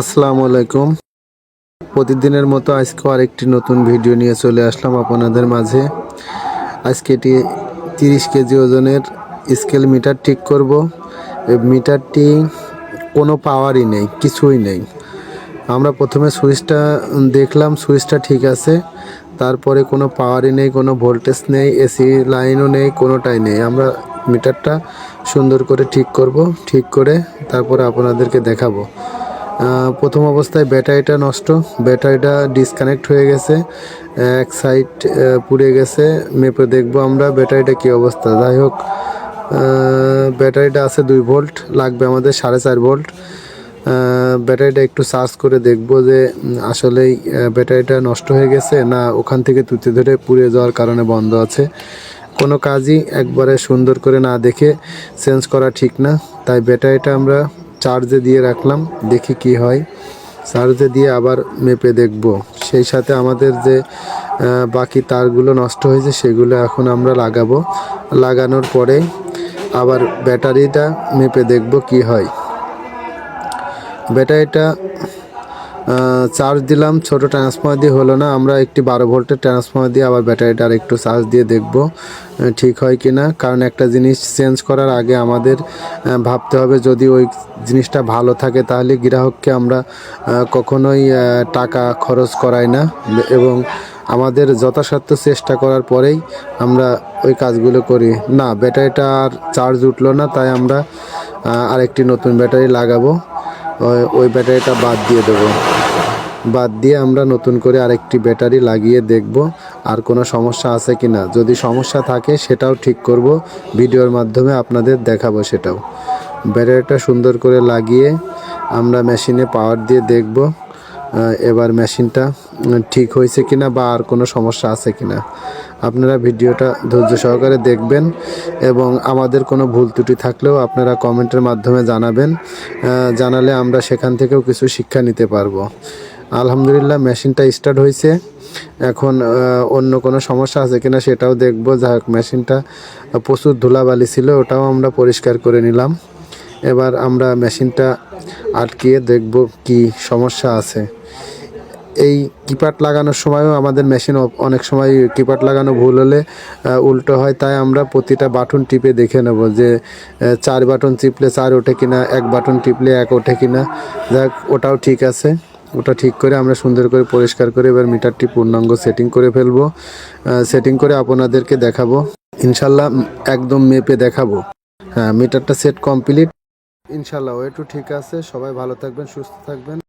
আসসালামু আলাইকুম। প্রতিদিনের মতো আজকেও আরেকটি নতুন ভিডিও নিয়ে চলে আসলাম আপনাদের মাঝে। আজকে এটি তিরিশ কেজি ওজনের স্কেল মিটার ঠিক করব। মিটারটি কোনো পাওয়ারই নেই, কিছুই নেই। আমরা প্রথমে সুইচটা দেখলাম, সুইচটা ঠিক আছে। তারপরে কোনো পাওয়ারই নেই, কোনো ভোল্টেজ নেই এসি লাইনও নেই, কোনোটাই নেই। আমরা মিটারটা সুন্দর করে ঠিক করব, ঠিক করে তারপরে আপনাদেরকে দেখাবো। প্রথম অবস্থায় ব্যাটারিটা নষ্ট। ব্যাটারিটা ডিসকানেক্ট হয়ে গেছে, এক সাইড পুড়ে গেছে। মেপে দেখব আমরা ব্যাটারিটা কি অবস্থা। যাই হোক ব্যাটারিটা আছে দুই ভোল্ট লাগবে আমাদের সাড়ে চার ভোল্ট ব্যাটারিটা একটু চার্জ করে দেখব যে আসলেই ব্যাটারিটা নষ্ট হয়ে গেছে না ওখান থেকে তুতে ধরে পুড়ে যাওয়ার কারণে বন্ধ আছে। কোনো কাজই একবারে সুন্দর করে না দেখে চেঞ্জ করা ঠিক না। তাই ব্যাটারিটা আমরা চার্জে দিয়ে রাখলাম, দেখি কি হয়। চার্জে দিয়ে আবার মেপে দেখব। সেই সাথে আমাদের যে বাকি তারগুলো নষ্ট হয়েছে, সেগুলো এখন আমরা লাগাবো। লাগানোর পরে আবার ব্যাটারিটা মেপে দেখব কি হয়। ব্যাটারিটা চার্জ দিলাম, ছোট ট্রান্সফর্মার দিয়ে হলো না, আমরা একটি বারো ভোল্টের ট্রান্সফর্মার দিয়ে আবার ব্যাটারিটা আর একটু চার্জ দিয়ে দেখব ঠিক হয় কি না কারণ একটা জিনিস চেঞ্জ করার আগে আমাদের ভাবতে হবে যদি ওই জিনিসটা ভালো থাকে তাহলে গ্রাহককে আমরা কখনোই টাকা খরচ করাই না, এবং আমাদের যথাসাধ্য চেষ্টা করার পরেই আমরা ওই কাজগুলো করি। না ব্যাটারিটা আর চার্জ উঠল না, তাই আমরা আরেকটি নতুন ব্যাটারি লাগাবো। ওই- ব্যাটারিটা বাদ দিয়ে দেব। বাদ দিয়ে আমরা নতুন করে আরেকটি ব্যাটারি লাগিয়ে দেখব আর কোনো সমস্যা আছে কি না। যদি সমস্যা থাকে সেটাও ঠিক করব, ভিডিওর মাধ্যমে আপনাদের দেখাবো সেটাও। ব্যাটারিটা সুন্দর করে লাগিয়ে আমরা মেশিনে পাওয়ার দিয়ে দেখব। এবার মেশিনটা ঠিক হয়েছে কিনা বা আর কোনো সমস্যা আছে কিনা, আপনারা ভিডিওটা ধৈর্য সহকারে দেখবেন এবং আমাদের কোনো ভুল ত্রুটি থাকলেও আপনারা কমেন্টের মাধ্যমে জানাবেন জানালে আমরা সেখান থেকেও কিছু শিক্ষা নিতে পারব। আলহামদুলিল্লাহ, মেশিনটা স্টার্ট হয়েছে। এখন অন্য কোনো সমস্যা আছে কিনা সেটাও দেখব। হোক, মেশিনটা প্রচুর ধুলাবালি ছিল, ওটাও আমরা পরিষ্কার করে নিলাম। এবার আমরা মেশিনটা আটকিয়ে দেখব কি সমস্যা আছে। এই কিপ্যাড লাগানোর সময়ও আমাদের মেশিন অনেক সময় কিপ্যাড লাগানো ভুল হলে উল্টো হয়। তাই আমরা প্রতিটা বাটন টিপে দেখে নেব যে চার বাটন টিপলে চার ওঠে কিনা, এক বাটন টিপলে এক ওঠে কিনা। যাক, ওটাও ঠিক আছে। ওটা ঠিক করে আমরা সুন্দর করে পরিষ্কার করে এবার মিটারটি পূর্ণাঙ্গ সেটিং করে ফেলব। সেটিং করে আপনাদেরকে দেখাবো। ইনশাল্লাহ একদম মেপে দেখাবো। হ্যাঁ মিটারটা সেট কমপ্লিট ইনশাল্লাহ ওয়েটু ঠিক আছে। সবাই ভালো থাকবেন, সুস্থ থাকবেন।